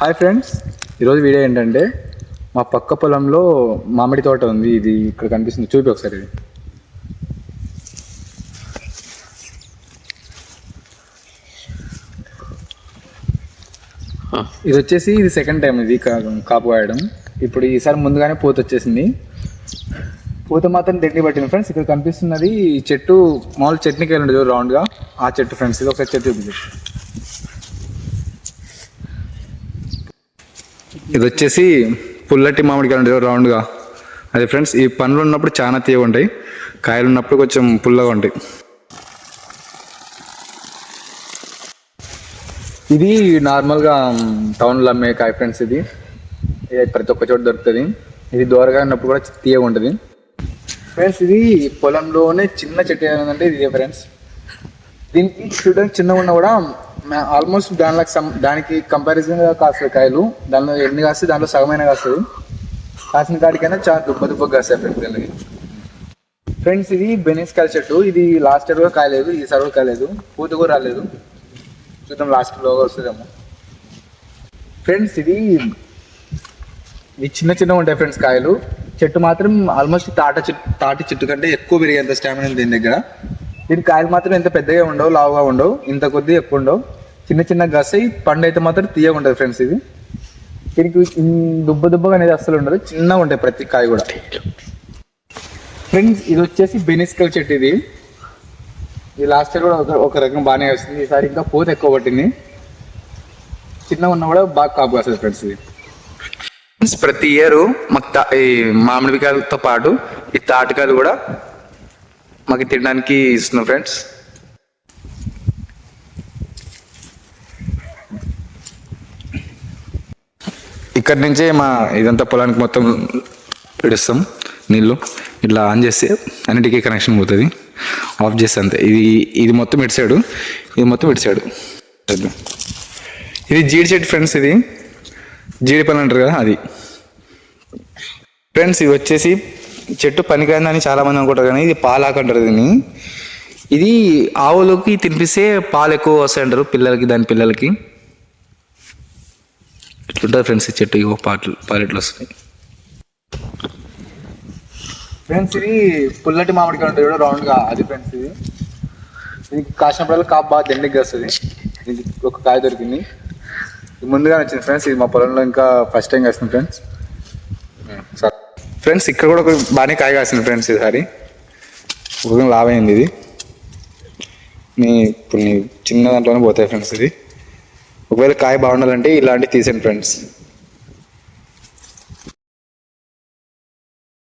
Hi friends ఈరోజు video ఏంటంటే మా పక్క పొలంలో మామిడి తోట ఉంది. ఇది ఇక్కడ కనిపిస్తుంది. చూపి ఒకసారి ఇది. ఇది వచ్చేసి ఇది సెకండ్ టైం ఇది కాపు కాయడం. ఇప్పుడు ఈసారి ముందుగానే పూత వచ్చేసింది. పూత మాత్రం తిండి పట్టింది ఫ్రెండ్స్ ఇక్కడ కనిపిస్తున్నది ఈ చెట్టు మామూలు చట్నీకి వెళ్ళండి రౌండ్గా ఆ చెట్టు ఫ్రెండ్స్ ఇది ఒకసారి చెట్టు చూపించు. ఇది వచ్చేసి పుల్లటి మామిడికాయలు ఉంటాయి రౌండ్గా. అదే ఫ్రెండ్స్ ఈ పండ్లు ఉన్నప్పుడు చాలా తీయగా ఉంటాయి. కాయలు ఉన్నప్పుడు కొంచెం పుల్లగా ఉంటాయి. ఇది నార్మల్గా టౌన్లో అమ్మే కాయ ఫ్రెండ్స్ ఇది. ఇది ప్రతి ఒక్క చోట దొరుకుతుంది. ఇది దూరగా ఉన్నప్పుడు కూడా తీయగా ఉంటుంది. ఫ్రెండ్స్ ఇది పొలంలోనే చిన్న చెట్టు ఏంటంటే ఇది ఫ్రెండ్స్. దీనికి చూడడానికి చిన్నగా ఉన్నా కూడా ఆల్మోస్ట్ దానిలో సమ్ దానికి కంపారిజన్గా కాస్తాయి కాయలు. దానిలో ఎన్ని కాస్తాయి? దాంట్లో సగమైన కాస్తుంది కాసిన కాడికైనా చాలా దుబ్బ దుబ్బగా కాస్తాయి ఫ్రెండ్స్ ఫ్రెండ్స్ ఇది బెనిస్కాయల చెట్టు ఇది లాస్ట్ ఇయర్ కూడా కాయలేదు. ఈ సర్వ కాయలేదు. పూత కూడా రాలేదు. చూద్దాం లాస్ట్లో వస్తుందేమో. ఫ్రెండ్స్ ఇది ఇవి చిన్న చిన్న ఉంటాయి ఫ్రెండ్స్ కాయలు. చెట్టు మాత్రం ఆల్మోస్ట్ తాట చెట్టు తాటి చెట్టు కంటే ఎక్కువ పెరిగేంత స్టామినా దీని దగ్గర. దీని కాయలు మాత్రం ఎంత పెద్దగా ఉండవు లావుగా ఉండవు ఇంత కొద్ది ఎక్కువ ఉండవు. చిన్న చిన్న గసై పండు అయితే మాత్రం తీయగా ఉంటుంది ఫ్రెండ్స్ ఇది. దీనికి దుబ్బ దుబ్బగా అనేది అస్సలు ఉండదు చిన్నగా ఉంటాయి ప్రతి కాయ కూడా. ఫ్రెండ్స్ ఇది వచ్చేసి బెనిస్కల్ చెట్టు ఇది. ఇది లాస్ట్ ఇయర్ కూడా ఒక ఒక రకం బాగానే వస్తుంది ఈసారి ఇంకా పూత ఎక్కువ పట్టింది. చిన్నగా ఉన్నా కూడా బాగా కాపు కాస్తుంది ఫ్రెండ్స్ ఇది. ఫ్రెండ్స్ ప్రతి ఇయర్ మాకు ఈ మామిడికాయలతో పాటు ఈ తాటికాయలు కూడా మాకు తినడానికి ఇస్తున్నాం ఫ్రెండ్స్. ఇక్కడ నుంచే మా ఇదంతా పొలానికి మొత్తం పిడుస్తాం నీళ్ళు. ఇట్లా ఆన్ చేస్తే అన్నిటికీ కనెక్షన్ పోతుంది. ఆఫ్ చేస్తే అంతే. ఇది ఇది మొత్తం ఇటు సైడు. ఇది మొత్తం ఇటు సైడు. ఇది జీడి చెట్టు ఫ్రెండ్స్ ఇది. జీడి పని అంటారు కదా అది. ఫ్రెండ్స్ ఇది వచ్చేసి చెట్టు పనికిరాందని చాలా మంది అనుకుంటారు కానీ ఇది పాలాకు అంటారు దీన్ని. ఇది ఆవులకి తినిపిస్తే పాలు ఎక్కువ వస్తాయి అంటారు పిల్లలకి దాని పిల్లలకి. ఇట్లుంటుంది ఫ్రెండ్స్ ఈ చెట్టు? ఇవో పాటలు పాలెట్లు వస్తాయి. ఫ్రెండ్స్ ఇది పుల్లటి మామిడికాయ ఉంటుంది కూడా రౌండ్గా. అది ఫ్రెండ్స్ ఇది. ఇది కాసినప్పుడల్లా కాపు బాగా దండికి వస్తుంది ఇది ఒక కాయ దొరికింది. ఇది ముందుగా వచ్చింది ఫ్రెండ్స్. ఇది మా పొలంలో ఇంకా ఫస్ట్ టైం వేస్తుంది ఫ్రెండ్స్. సార్. ఫ్రెండ్స్ ఇక్కడ కూడా బాగానే కాయ కాసింది ఫ్రెండ్స్ ఈసారి. ఉదయం లాభ అయింది ఇది. మీ ఇప్పుడు చిన్న దాంట్లోనే పోతాయి ఫ్రెండ్స్ ఇది. ఒకవేళ కాయ బాగుండాలంటే ఇలాంటివి తీసేయండి ఫ్రెండ్స్.